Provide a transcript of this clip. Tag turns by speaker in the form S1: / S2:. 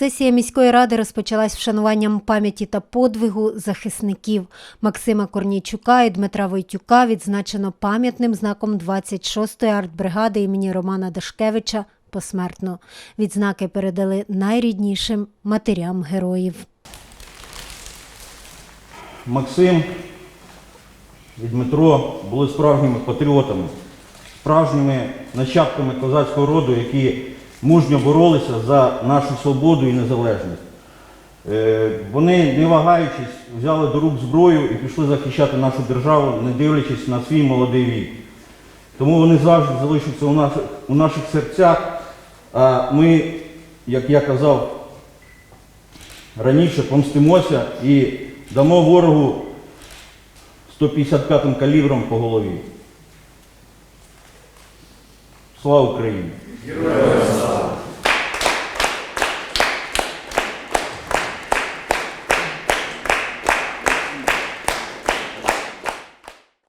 S1: Сесія міської ради розпочалась вшануванням пам'яті та подвигу захисників Максима Корнійчука і Дмитра Войтюка відзначено пам'ятним знаком 26-ї артбригади імені Романа Дашкевича посмертно. Відзнаки передали найріднішим матерям героїв.
S2: Максим і Дмитро були справжніми патріотами, справжніми нащадками козацького роду, які мужньо боролися за нашу свободу і незалежність. Е, Вони, не вагаючись, взяли до рук зброю і пішли захищати нашу державу, не дивлячись на свій молодий вік. Тому вони завжди залишаться у наших, у наших серцях. А ми, як я казав, раніше помстимося і дамо ворогу 155 калібром по голові. Слава Україні!